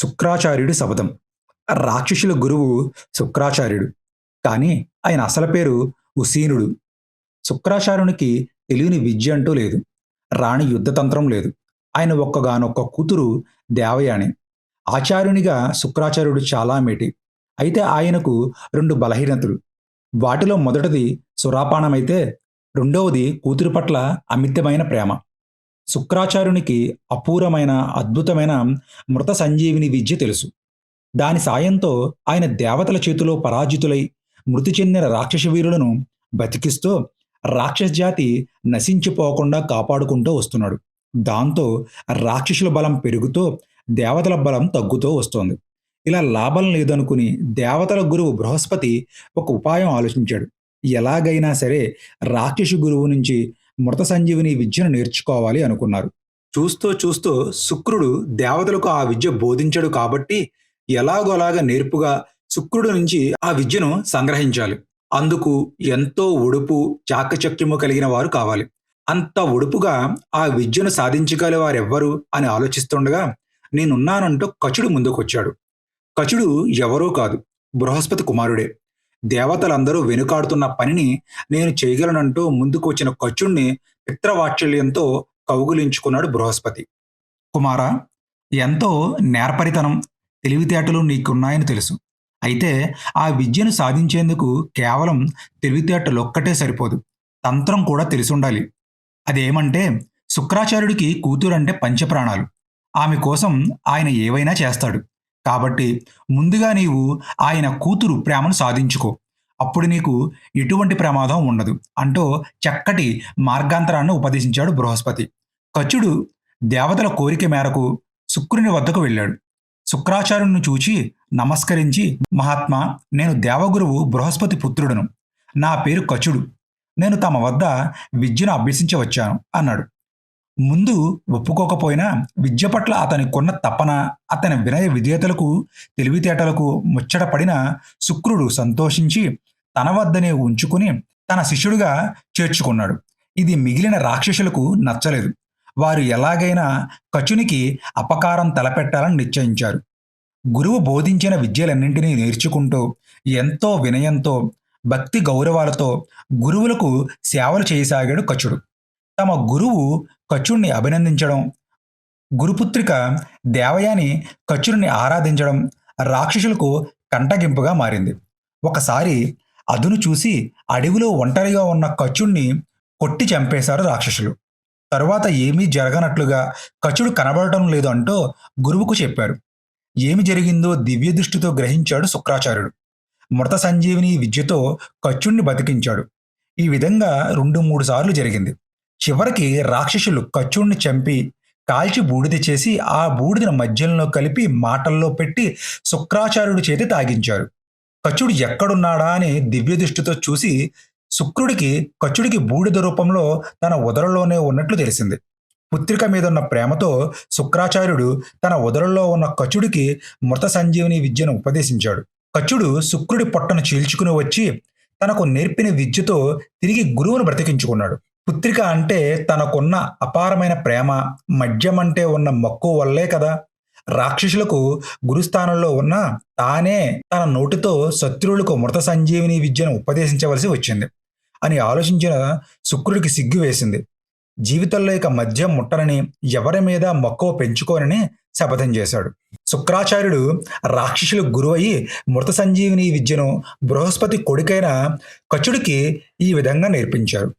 శుక్రాచార్యుడి శపథం. రాక్షసుల గురువు శుక్రాచార్యుడు. కానీ ఆయన అసలు పేరు ఉసీనుడు. శుక్రాచార్యునికి తెలియని విద్య అంటూ లేదు. రాణి యుద్ధతంత్రం లేదు. ఆయన ఒక్కగానొక్క కూతురు దేవయాని. ఆచార్యునిగా శుక్రాచార్యుడు చాలా మేటి. అయితే ఆయనకు రెండు బలహీనతలు. వాటిలో మొదటిది సురాపానమైతే రెండవది కూతురు పట్ల అమితమైన ప్రేమ. శుక్రాచార్యునికి అపూర్వమైన అద్భుతమైన మృత సంజీవిని విద్య తెలుసు. దాని సాయంతో ఆయన దేవతల చేతిలో పరాజితులై మృతి చెందిన రాక్షస వీరులను బతికిస్తూ రాక్షస జాతి నశించిపోకుండా కాపాడుకుంటూ వస్తున్నాడు. దాంతో రాక్షసుల బలం పెరుగుతూ దేవతల బలం తగ్గుతూ వస్తోంది. ఇలా లాభం లేదనుకుని దేవతల గురువు బృహస్పతి ఒక ఉపాయం ఆలోచించాడు. ఎలాగైనా సరే రాక్షసు గురువు నుంచి మృత సంజీవిని విద్యను నేర్చుకోవాలి అనుకున్నారు. చూస్తూ చూస్తూ శుక్రుడు దేవతలకు ఆ విద్య బోధించడు కాబట్టి ఎలాగోలాగా నేర్పుగా శుక్రుడు నుంచి ఆ విద్యను సంగ్రహించాలి. అందుకు ఎంతో ఒడుపు చాకచక్యము కలిగిన వారు కావాలి. అంత ఒడుపుగా ఆ విద్యను సాధించగల వారెవ్వరు అని ఆలోచిస్తుండగా నేనున్నానంటూ కచుడు ముందుకొచ్చాడు. కచుడు ఎవరో కాదు బృహస్పతి కుమారుడే. దేవతలందరూ వెనుకాడుతున్న పనిని నేను చేయగలనంటూ ముందుకు వచ్చిన కచుణ్ణి పిత్రవాత్సల్యంతో కౌగులించుకున్నాడు బృహస్పతి. కుమార ఎంతో నేర్పరితనం తెలివితేటలు నీకున్నాయని తెలుసు. అయితే ఆ విద్యను సాధించేందుకు కేవలం తెలివితేటలు ఒక్కటే సరిపోదు. తంత్రం కూడా తెలిసుండాలి. అదేమంటే శుక్రాచార్యుడికి కూతురంటే పంచప్రాణాలు. ఆమె కోసం ఆయన ఏవైనా చేస్తాడు. కాబట్టి ముందుగా నీవు ఆయన కూతురు ప్రేమను సాధించుకో. అప్పుడు నీకు ఎటువంటి ప్రమాదం ఉండదు. అంటూ చక్కటి మార్గాంతరాన్ని ఉపదేశించాడు బృహస్పతి. కచుడు దేవతల కోరిక మేరకు శుక్రుని వద్దకు వెళ్ళాడు. శుక్రాచార్యుని చూచి నమస్కరించి మహాత్మా నేను దేవగురువు బృహస్పతి పుత్రుడను. నా పేరు కచుడు. నేను తమ వద్ద విద్యను అభ్యసించవచ్చాను అన్నాడు. ముందు ఒప్పుకోకపోయినా విద్య పట్ల అతనికున్న తపన అతని వినయ విధేయతలకు తెలివితేటలకు ముచ్చటపడిన శుక్రుడు సంతోషించి తన వద్దనే ఉంచుకుని తన శిష్యుడిగా చేర్చుకున్నాడు. ఇది మిగిలిన రాక్షసులకు నచ్చలేదు. వారు ఎలాగైనా కచునికి అపకారం తలపెట్టాలని నిశ్చయించారు. గురువు బోధించిన విద్యలన్నింటినీ నేర్చుకుంటూ ఎంతో వినయంతో భక్తి గౌరవాలతో గురువులకు సేవలు చేయసాగాడు కచుడు. తమ గురువు కచుడిని అభినందించడం గురుపుత్రిక దేవయాని కచుడిని ఆరాధించడం రాక్షసులకు కంటగింపుగా మారింది. ఒకసారి అదును చూసి అడవిలో ఒంటరిగా ఉన్న కచుడిని కొట్టి చంపేశారు రాక్షసులు. తరువాత ఏమీ జరగనట్లుగా కచుడు కనబడటం లేదు అంటూ గురువుకు చెప్పారు. ఏమి జరిగిందో దివ్య దృష్టితో గ్రహించాడు శుక్రాచార్యుడు. మృత సంజీవిని విద్యతో కచ్చుణ్ణి బతికించాడు. ఈ విధంగా రెండు మూడు సార్లు జరిగింది. చివరికి రాక్షసులు కచుడిని చంపి కాల్చి బూడిద చేసి ఆ బూడిదను మధ్యలో కలిపి మాటల్లో పెట్టి శుక్రాచార్యుడి చేతి తాగించారు. కచ్చుడు ఎక్కడున్నాడా అని దివ్య దృష్టితో చూసి శుక్రుడికి కచుడికి బూడిద రూపంలో తన ఉదరలోనే ఉన్నట్లు తెలిసింది. పుత్రిక మీద ఉన్న ప్రేమతో శుక్రాచార్యుడు తన ఉదరంలో ఉన్న కచుడికి మృత సంజీవిని విద్యను ఉపదేశించాడు. కచుడు శుక్రుడి పొట్టను చీల్చుకుని వచ్చి తనకు నేర్పిన విద్యతో తిరిగి గురువును బ్రతికించుకున్నాడు. పుత్రిక అంటే తనకున్న అపారమైన ప్రేమ మద్యం అంటే ఉన్న మక్కువ వల్లే కదా. రాక్షసులకు గురుస్థానంలో ఉన్న తానే తన నోటితో శత్రువులకు మృత సంజీవిని విద్యను ఉపదేశించవలసి వచ్చింది అని ఆలోచించిన శుక్రుడికి సిగ్గు వేసింది. జీవితంలో ఇక మద్యం ముట్టనని ఎవరి మీద మక్కువ పెంచుకోనని శపథం చేశాడు. శుక్రాచార్యుడు రాక్షసులు గురువయి మృత సంజీవిని విద్యను బృహస్పతి కొడుకైన కచుడికి ఈ విధంగా నేర్పించారు.